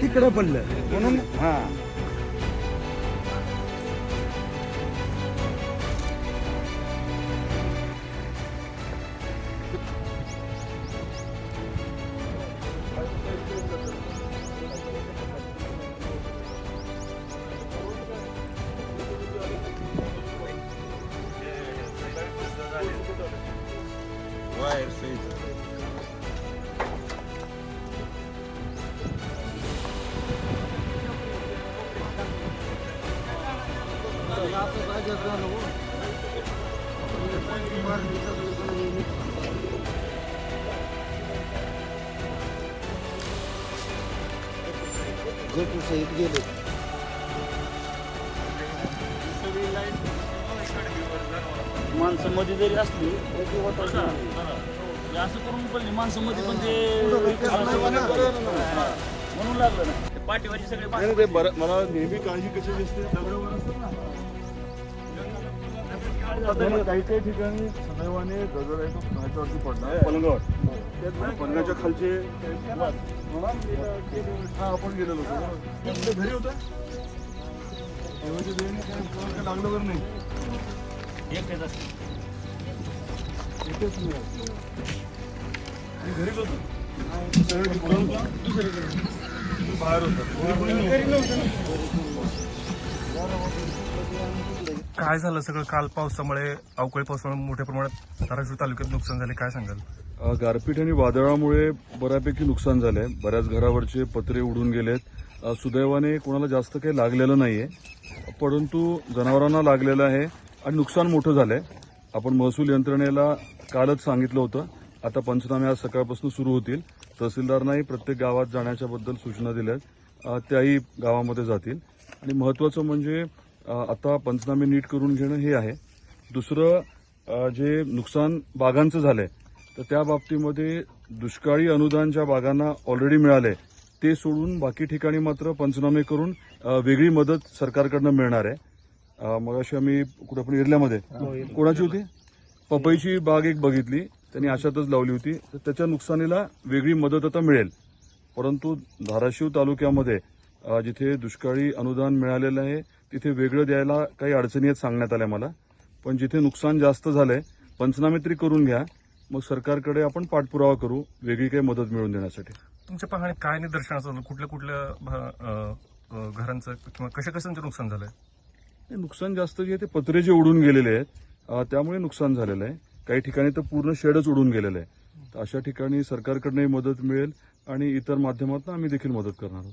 तिकडे पडलं. म्हणून हा. सहित गेले माणसं मध्ये जरी असली तरी ती होतच नाही. हे असं करून पडली माणसं मध्ये पण ते म्हणून लागलं ना ते पाठीवरची सगळे नाही, बरं मला नेहमी काळजी कशाची असते दगडावर असतात ना काही काही ठिकाणी सदैवाने दगड आहे तो ह्याच्यावरती पडला पलंगावर. पलंगाच्या खालचे. हा आपण गेलेलो होतो. घरी होता? देवाच्या देवीने काय लागलं वगैरे नाही. इथेच मी घरीच होतो सगळं दुसरीकडे. बाहेर होता. काय झालं सगळं? काल पावसामुळे अवकाळी पावसामुळे मोठ्या प्रमाणात धाराशिव तालुक्यात नुकसान झाले. काय सांगाल? गारपीट आणि वादळामुळे बऱ्यापैकी नुकसान झालंय. बऱ्याच घरावरचे पत्रे उडून गेलेत. सुदैवाने कोणाला जास्त काही लागलेलं नाहीये. परंतु जनावरांना लागलेलं आहे आणि नुकसान मोठं झालंय. आपण महसूल यंत्रणेला कालच सांगितलं होतं. आता पंचनामे आज सकाळपासून सुरू होतील. तहसीलदारांनाही प्रत्येक गावात जाण्याच्या बद्दल सूचना दिल्या त्याही गावामध्ये जातील. आणि महत्वाचं म्हणजे आता पंचनामे नीट करून घेणं हे आहे. दुसरं जे नुकसान बागांचं झालंय तर त्या बाबतीमध्ये दुष्काळी अनुदान ज्या बागांना ऑलरेडी मिळाले ते सोडून बाकी ठिकाणी मात्र पंचनामे करून वेगळी मदत सरकारकडनं मिळणार आहे. मग अशी आम्ही कुठं पण इरल्यामध्ये कोणाची होती? पपईची बाग एक बघितली त्यांनी अशातच लावली होती. तर त्याच्या नुकसानीला वेगळी मदत आता मिळेल. परंतु धाराशिव तालुक्यामध्ये जिथे दुष्काळी अनुदान मिळालेलं आहे तिथे वेगळं द्यायला काही अडचणी आहेत सांगण्यात आल्या मला. पण जिथे नुकसान जास्त झालंय पंचनामे तरी करून घ्या. मग सरकारकडे आपण पाठपुरावा करू वेगळी काही मदत मिळवून देण्यासाठी. तुमच्या पाहण्यात काय निदर्शनाचं आलं? कुठल्या कुठल्या घरांचं किंवा कशा कशांचं नुकसान झालंय? नुकसान जास्त जे आहे ते पत्रे जे उडून गेलेले आहेत त्यामुळे नुकसान झालेलं आहे. काही ठिकाणी तर पूर्ण शेडच उडून गेलेलं आहे तर अशा ठिकाणी सरकारकडनंही मदत मिळेल आणि इतर माध्यमातून आम्ही देखील मदत करणार आहोत.